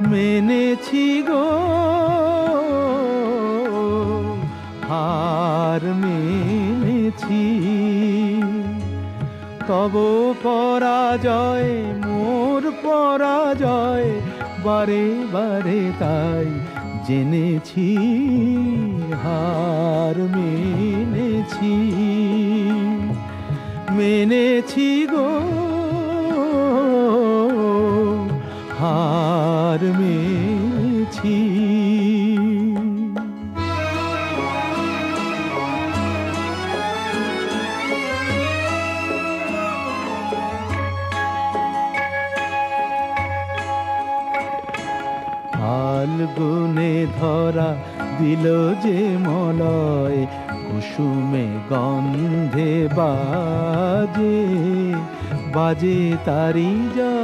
মেনেছি গো। হার মেনেছি। তব পরাজয়, মোর পরাজয়, বারে বারে তাই জেনেছি। হার মেনেছি। মেনেছি গো। ফাল্গুনে ধরা দিল যে মলয় কুসুমে গন্ধে বাজে বাজে তারি যা